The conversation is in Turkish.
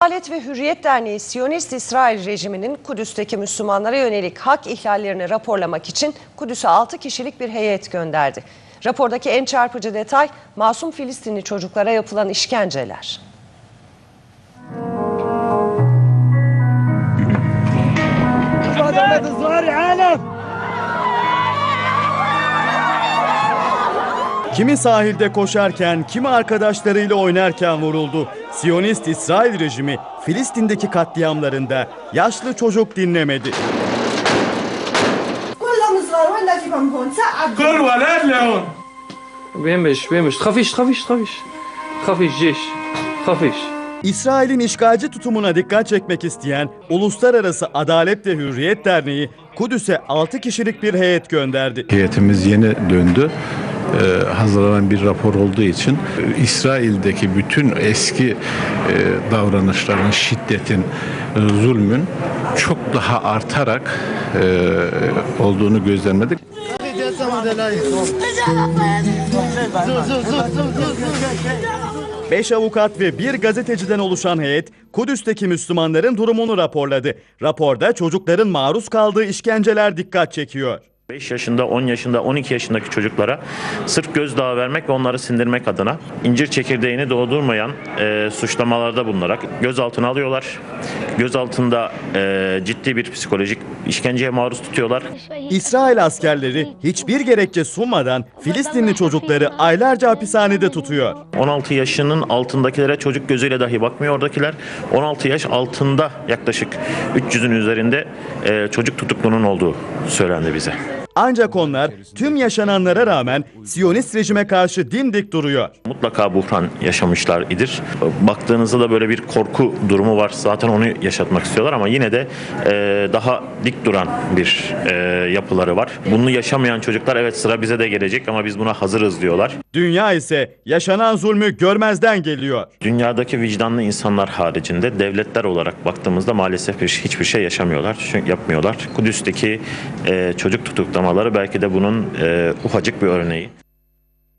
Adalet ve Hürriyet Derneği Siyonist İsrail rejiminin Kudüs'teki Müslümanlara yönelik hak ihlallerini raporlamak için Kudüs'e 6 kişilik bir heyet gönderdi. Rapordaki en çarpıcı detay masum Filistinli çocuklara yapılan işkenceler. Kimi sahilde koşarken, kimi arkadaşlarıyla oynarken vuruldu. Siyonist İsrail rejimi Filistin'deki katliamlarında yaşlı çocuk dinlemedi. كلهم صغار وين نجيبهم هون سقعد كل ولد لهون بيمش بيمش تخافيش تخافيش تخافيش تخافيش جيش تخافيش İsrail'in işgalci tutumuna dikkat çekmek isteyen Uluslararası Adalet ve Hürriyet Derneği Kudüs'e 6 kişilik bir heyet gönderdi. Heyetimiz yeni döndü. Ee, hazırlanan bir rapor olduğu için e, İsrail'deki bütün eski e, davranışların, şiddetin, e, zulmün çok daha artarak e, olduğunu gözlemledik. Beş avukat ve bir gazeteciden oluşan heyet Kudüs'teki Müslümanların durumunu raporladı. Raporda çocukların maruz kaldığı işkenceler dikkat çekiyor. 5 yaşında, 10 yaşında, 12 yaşındaki çocuklara sırf gözdağı vermek ve onları sindirmek adına incir çekirdeğini doğdurmayan e, suçlamalarda bulunarak gözaltına alıyorlar. Gözaltında e, ciddi bir psikolojik işkenceye maruz tutuyorlar. İsrail askerleri hiçbir gerekçe sunmadan Filistinli çocukları aylarca hapishanede tutuyor. 16 yaşının altındakilere çocuk gözüyle dahi bakmıyor oradakiler. 16 yaş altında yaklaşık 300'ün üzerinde e, çocuk tutuklunun olduğu söylendi bize. Ancak onlar tüm yaşananlara rağmen Siyonist rejime karşı dimdik duruyor. Mutlaka buhran yaşamışlar idir. Baktığınızda da böyle bir korku durumu var. Zaten onu yaşatmak istiyorlar ama yine de e, daha dik duran bir e, yapıları var. Bunu yaşamayan çocuklar evet sıra bize de gelecek ama biz buna hazırız diyorlar. Dünya ise yaşanan zulmü görmezden geliyor. Dünyadaki vicdanlı insanlar haricinde devletler olarak baktığımızda maalesef bir, hiçbir şey yaşamıyorlar. Çünkü yapmıyorlar. Kudüs'teki e, çocuk tutuklamaları belki de bunun e, ufacık bir örneği.